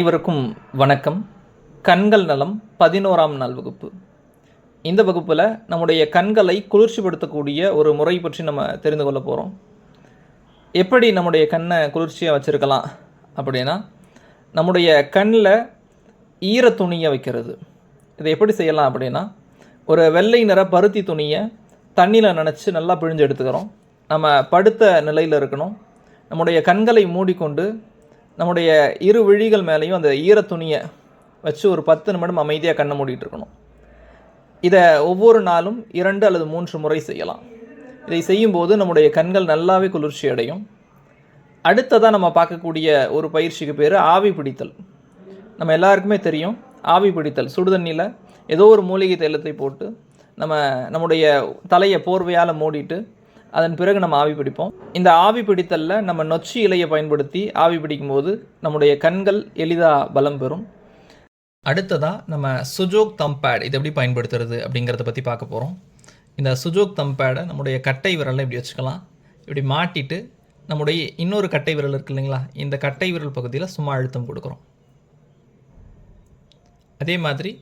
அனைவருக்கும் வணக்கம். கண்கள் நலம் பதினோராம் நாள் வகுப்பு. இந்த வகுப்பில் நம்முடைய கண்களை குளிர்ச்சிப்படுத்தக்கூடிய ஒரு முறை பற்றி நம்ம தெரிந்து கொள்ள போகிறோம் எப்படி நம்முடைய கண்ணை குளிர்ச்சியாக வச்சுருக்கலாம் அப்படின்னா நம்முடைய கண்ணில் ஈர துணியை வைக்கிறது. இதை எப்படி செய்யலாம் அப்படின்னா ஒரு வெள்ளை நிற பருத்தி துணியை தண்ணியில் நினச்சி நல்லா பிழிஞ்சு எடுத்துக்கிறோம். நம்ம படுத்த நிலையில் இருக்கணும். நம்முடைய கண்களை மூடிக்கொண்டு நம்முடைய இரு விழிகள் மேலேயும் அந்த ஈர துணியை வச்சு ஒரு பத்து நிமிடம் அமைதியாக கண்ணை மூடிட்டு இருக்கணும். இதை ஒவ்வொரு நாளும் இரண்டு அல்லது மூன்று முறை செய்யலாம். இதை செய்யும்போது நம்முடைய கண்கள் நல்லாவே குளிர்ச்சி அடையும். அடுத்ததாக நம்ம பார்க்கக்கூடிய ஒரு பயிற்சிக்கு பேர் ஆவி பிடித்தல். நம்ம எல்லாருக்குமே தெரியும் ஆவி பிடித்தல். சுடுதண்ணியில் ஏதோ ஒரு மூலிகை தைலத்தை போட்டு நம்ம நம்முடைய தலையை போர்வையால் மூடிட்டு அதன் பிறகு நம்ம ஆவி பிடிப்போம். இந்த ஆவி பிடித்தலில் நம்ம நொச்சி இலையை பயன்படுத்தி ஆவி பிடிக்கும்போது நம்முடைய கண்கள் எளிதாக பலம் பெறும். அடுத்ததாக நம்ம சுஜோக் தம்பேட் இதை இது எப்படி பயன்படுத்துறது அப்படிங்கிறத பற்றி பார்க்க போகிறோம் இந்த சுஜோக் தம்பேடை நம்முடைய கட்டை விரலில் இப்படி வச்சுக்கலாம். இப்படி மாட்டிட்டு நம்முடைய இன்னொரு கட்டை விரல் இருக்கு இல்லைங்களா? இந்த கட்டை விரல் பகுதியில் சும்மா அழுத்தம் கொடுக்குறோம். அதே மாதிரி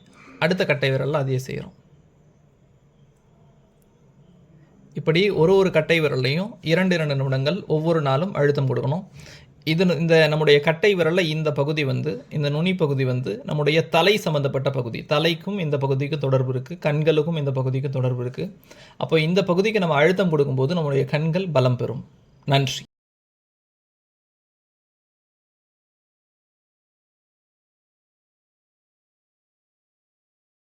அடுத்த கட்டை விரலில் அதையே செய்கிறோம். இப்படி ஒரு ஒரு கட்டை விரல்லையும் இரண்டு இரண்டு நிமிடங்கள் ஒவ்வொரு நாளும் அழுத்தம் கொடுக்கணும். இது இந்த நம்முடைய கட்டை விரலில் இந்த பகுதி வந்து இந்த நுனி பகுதி வந்து நம்முடைய தலை சம்மந்தப்பட்ட பகுதி. தலைக்கும் இந்த பகுதிக்கு தொடர்பு இருக்குது கண்களுக்கும் இந்த பகுதிக்கு தொடர்பு இருக்குது அப்போ இந்த பகுதிக்கு நம்ம அழுத்தம் கொடுக்கும்போது நம்முடைய கண்கள் பலம் பெறும். நன்றி.